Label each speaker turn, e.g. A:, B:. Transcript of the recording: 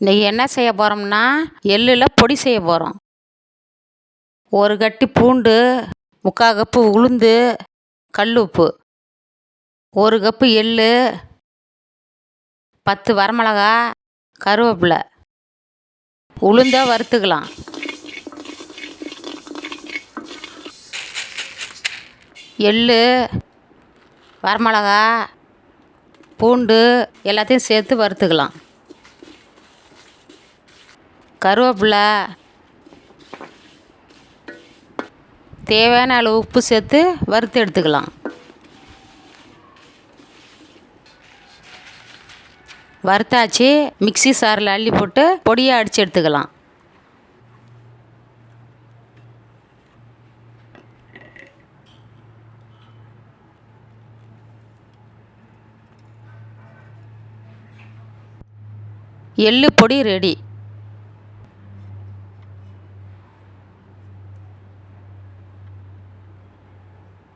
A: இன்றைக்கி என்ன செய்ய போகிறோம்னா எள்ளில் பொடி செய்ய போகிறோம் ஒரு கட்டி பூண்டு முக்கால் கப்பு உளுந்து கல் உப்பு ஒரு கப்பு எள் பத்து வரமிளகா கருவேப்பிலை. உளுந்தை வறுத்துக்கலாம். எள் வரமிளகா பூண்டு எல்லாத்தையும் சேர்த்து வறுத்துக்கலாம். கருவேப்பிலை தேவையான அளவு உப்பு சேர்த்து வறுத்து எடுத்துக்கலாம். வறுத்தாச்சு மிக்ஸி சாரில் அள்ளி போட்டு பொடியாக அடித்து எடுத்துக்கலாம். எள்ளு பொடி ரெடி.